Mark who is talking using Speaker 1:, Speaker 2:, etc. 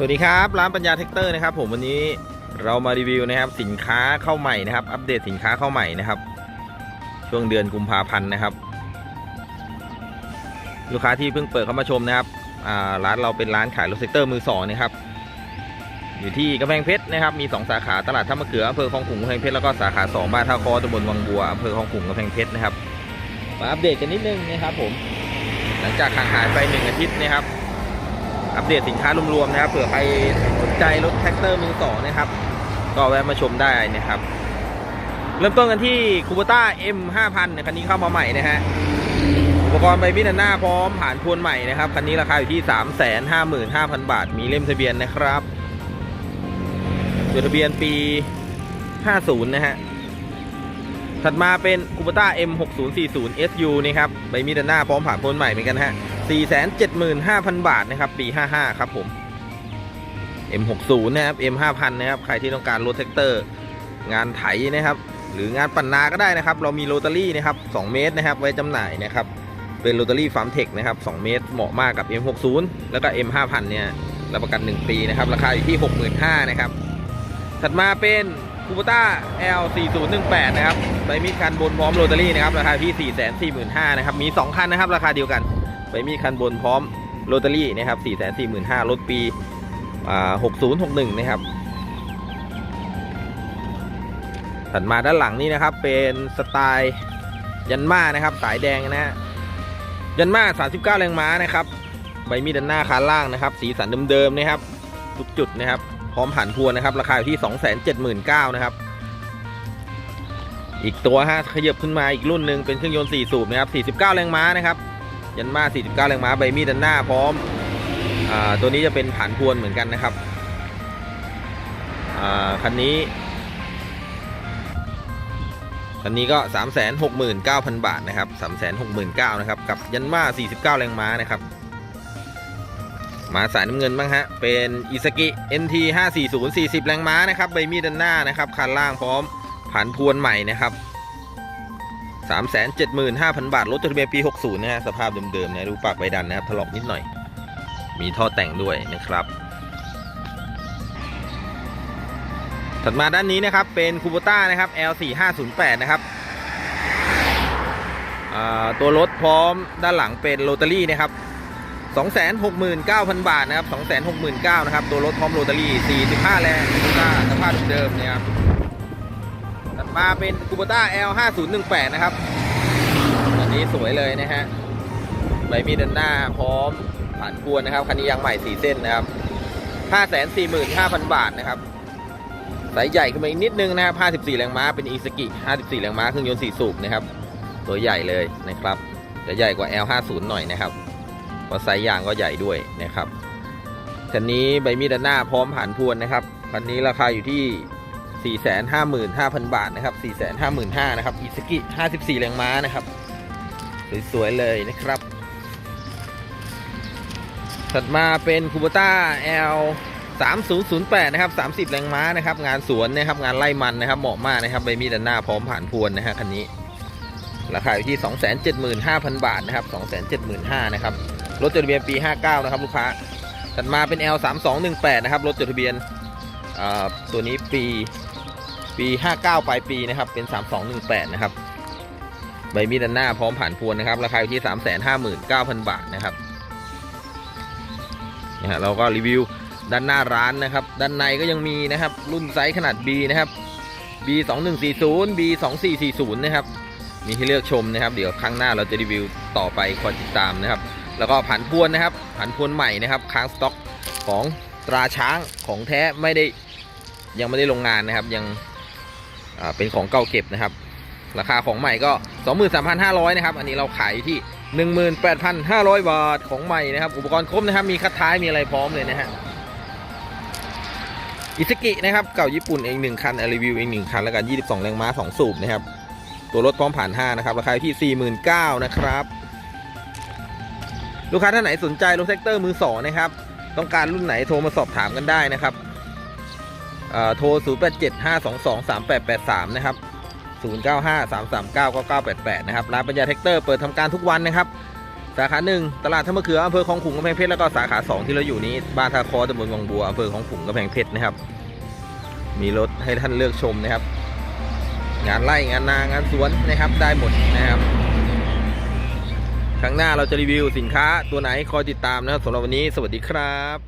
Speaker 1: สวัสดีครับ ร้านปัญญาเทคเตอร์นะครับ ผมวันนี้เรามารีวิวนะครับ สินค้าเข้าใหม่นะครับ อัปเดตสินค้าเข้าใหม่นะครับ ช่วงเดือนกุมภาพันธ์นะครับ ลูกค้าที่เพิ่งเปิดเข้ามาชมนะครับร้านเราเป็นร้านขายรถเซกเตอร์มือสองนะครับ อยู่ที่กำแพงเพชรนะครับ มี 2 สาขาตลาดท่ามะเขืออำเภอคลองขุงกำแพงเพชรแล้วก็สาขา2บ้านท่าคอตำบลวังบัวอำเภอคลองขุงกำแพงเพชรนะครับมาอัปเดตกันนิดนึงนะครับ ผม หลังจากห่างหายไปหนึ่งอาทิตย์นะครับ อัปเดตสินค้ารวมๆนะครับเผื่อใครสนใจรถแท็กเตอร์มือสองนะครับ ก็แวะมาชมได้นะครับ เริ่มต้นกันที่คูปต้า M 5000คันนี้เข้ามาใหม่นะฮะอุปกรณ์ใบมีดหน้าพร้อมผ่านพวนใหม่นะครับคันนี้ราคาอยู่ที่ 355,000 บาท มีเล่มทะเบียนนะครับจดทะเบียนปี 50 นะฮะ ถัดมาเป็นคูปต้า M 6040 SU นี่ครับ ใบมีดหน้าพร้อมผ่านพวนใหม่เหมือนกันฮะ 475,000 บาทนะครับ ปี 55 ครับผม M60 นะครับ M5000 นะครับ ใครที่ต้องการรถแท็กเตอร์ งานไถนะครับ หรืองานปั่นนาก็ได้นะครับ เรามีโรตารี่นะครับ 2 เมตรนะครับ ไว้จำหน่ายนะครับ เป็นโรตารี่ฟาร์มเทคนะครับ 2 เมตร เหมาะมากกับ M60 แล้วก็ M5000 เนี่ย รับประกัน 1 ปีนะครับ ราคาอยู่ที่ 65,000นะครับ ถัดมาเป็นคูปต้า L4018 นะครับใบมีดคันบนพร้อมโรตารี่นะครับ ราคาที่ 445,000นะครับ มี 2 คันนะครับ ราคาเดียวกัน ใบมีดคันบนพร้อมโรตารี่นะครับ445,000รถปี6061 นะครับ ถัดมาด้านหลังนี่นะครับ เป็นสไตล์ยันมานะครับ สายแดงนะฮะยันมา39 แรงม้านะครับ ใบมีดด้านหน้าคานล่างนะครับ สีสันเดิมๆนะครับ ทุกจุดนะครับ พร้อมผ่านพวนนะครับ ราคาอยู่ที่ 279,000นะครับ อีกตัวฮะขยับขึ้นมาอีกรุ่นหนึ่งเป็นเครื่องยนต์4สูบนะครับ49 แรงม้านะครับ ยันมา 49 แรงม้า ใบมีดด้านหน้าพร้อมอตัวนี้จะเป็นผ่านพวนเหมือนกันนะครับคันนี้ คันนี้ก็ 369,000 บาทนะครับ 369,000นะครับ กับยันมา 49 แรงม้านะครับ มาสายน้ำเงินบ้างฮะ เป็นอิสกิ NT 540 40 แรงม้านะครับ ใบมีดด้านหน้านะครับ คันล่างพร้อม ผ่านพวนใหม่นะครับ 375,000 บาท รถจดทะเบียนปี 60 นะฮะ สภาพเดิมๆนะดูปากใบดันนะครับถลอกนิดหน่อย มีท่อแต่งด้วยนะครับ ถัดมาด้านนี้นะครับ เป็นคูโบต้านะครับ L4508 นะครับตัวรถพร้อมด้านหลังเป็นโรตารี่นะครับ 269,000 บาทนะครับ 269,000นะครับ ตัวรถพร้อมโรตารี่ 45 แรงคูโบต้าสภาพเดิมนี่ยครับ ถัดมาเป็นคูโบต้า L5018 นะครับ อันนี้สวยเลยนะฮะ ใบมีดด้านหน้าพร้อมผ่านพวนนะครับ คันนี้ยางใหม่4เส้นนะครับ 545,000 บาทนะครับ สายใหญ่ขึ้นมาอีกนิดนึงนะครับ 54 แรงม้า เป็นอีสกิ 54 แรงม้า เครื่องยนต์4สูบนะครับ ตัวใหญ่เลยนะครับจะใหญ่กว่า L50 หน่อยนะครับเพราะไซส์ยางก็ใหญ่ด้วยนะครับคันนี้ใบมีดด้านหน้าพร้อมผ่านพวนนะครับคันนี้ราคาอยู่ที่ 455,000 บาทนะครับ 455,000นะครับอีสกิ54 แรงม้านะครับ สวยๆเลยนะครับ ถัดมาเป็นคูบต้า L 3008นะครับ 30 แรงม้านะครับ งานสวนนะครับ งานไล่มันนะครับ เหมาะมากนะครับใบมีดด้านหน้าพร้อมผ่านพวนนะฮะคันนี้ ราคาอยู่ที่ 275,000 บาทนะครับ 275,000นะครับ รถจดทะเบียนปี 59 นะครับลูกค้า ถัดมาเป็น L 3218นะครับ รถจดทะเบียนอ่าตัวนี้ปี ปี 59 ปลายปีนะครับ เป็น 3218 นะครับ ใบมีดด้านหน้าพร้อมผ่านพวนนะครับ ราคาอยู่ที่ 359,000 บาทนะครับนะฮะเราก็รีวิวด้านหน้าร้านนะครับ ด้านในก็ยังมีนะครับ รุ่นไซส์ขนาด B นะครับ B 2 1 4 0 B 2 4 4 0นะครับ มีให้เลือกชมนะครับ เดี๋ยวครั้งหน้าเราจะรีวิวต่อไปคอยติดตามนะครับ แล้วก็ผันพวนนะครับผันพวนใหม่นะครับ ค้างสต็อกของตราช้างของแท้ไม่ได้ยังไม่ได้ลงงานนะครับ ยัง อ่าเป็นของเก่าเก็บนะครับ ราคาของใหม่ก็ 23,500นะครับ อันนี้เราขายที่ 18,500 บาทของใหม่นะครับ อุปกรณ์ครบนะครับ มีคัดท้ายมีอะไรพร้อมเลยนะฮะอิสกินะครับเก่าญี่ปุ่นเองหนึ่งคันรีวิวเองหนึ่งคันแล้วกัน 22 แรงม้า 2 สูบนะครับ ตัวรถพร้อมผ่าน 5 นะครับ ราคาที่ 49,000นะครับ ลูกค้าท่านไหนสนใจรถแท็กเตอร์มือ2นะครับ ต้องการรุ่นไหนโทรมาสอบถามกันได้นะครับ โทร 0875223883 นะครับ 0953399988 นะครับ ร้านปัญญาแท็กเตอร์เปิดทำการทุกวันนะครับ สาขาหนึ่งตลาดท่ามะเขืออำเภอคลองขุงกำแพงเพชร แล้วก็สาขาสองที่เราอยู่นี้ บ้านท่าคอตำบลวังบัวอำเภอคลองขุงกำแพงเพชรนะครับ มีรถให้ท่านเลือกชมนะครับ งานไร่งานนางานสวนนะครับ ได้หมดนะครับครั้งหน้าเราจะรีวิวสินค้าตัวไหนคอยติดตามนะครับสำหรับวันนี้ สวัสดีครับ